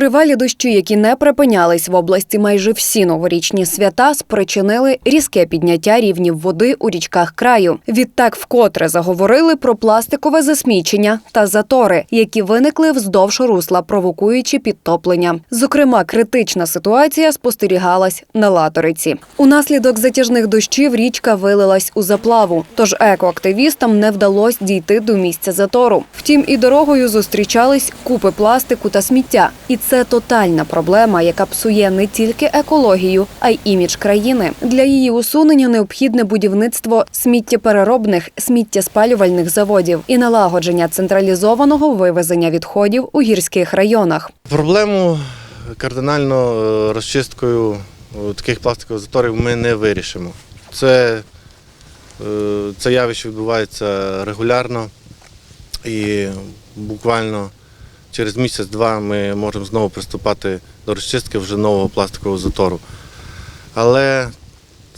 Тривалі дощі, які не припинялись в області майже всі новорічні свята, спричинили різке підняття рівнів води у річках краю. Відтак вкотре заговорили про пластикове засмічення та затори, які виникли вздовж русла, провокуючи підтоплення. Зокрема, критична ситуація спостерігалась на латориці. Унаслідок затяжних дощів річка вилилась у заплаву, тож екоактивістам не вдалося дійти до місця затору. Втім, і дорогою зустрічались купи пластику та сміття. І це тотальна проблема, яка псує не тільки екологію, а й імідж країни. Для її усунення необхідне будівництво сміттєпереробних сміттєспалювальних заводів і налагодження централізованого вивезення відходів у гірських районах. Проблему кардинально е, розчисткою е, таких пластикових заторів ми не вирішимо. Це, е, це явище відбувається регулярно і буквально через місяць-два ми можемо знову приступати до розчистки вже нового пластикового затору. Але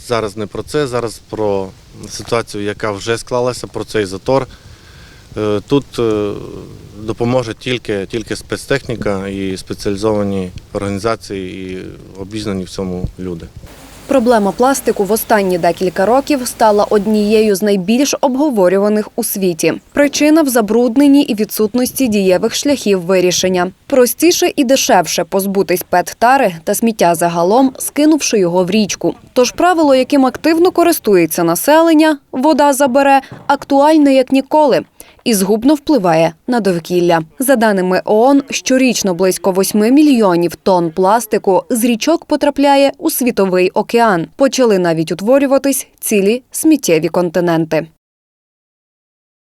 зараз не про це, зараз про ситуацію, яка вже склалася, про цей затор. Е, Тут е, допоможе тільки, тільки спецтехніка і спеціалізовані організації і обізнані в цьому люди. Проблема пластику в останні декілька років стала однією з найбільш обговорюваних у світі. Причина в забрудненні і відсутності дієвих шляхів вирішення. Простіше і дешевше позбутись пет-тари та сміття загалом, скинувши його в річку. Тож правило, яким активно користується населення, вода забере, актуальне як ніколи. І згубно впливає на довкілля. За даними ООН, щорічно близько 8 мільйонів тонн пластику з річок потрапляє у світовий океан. Почали навіть утворюватись цілі сміттєві континенти.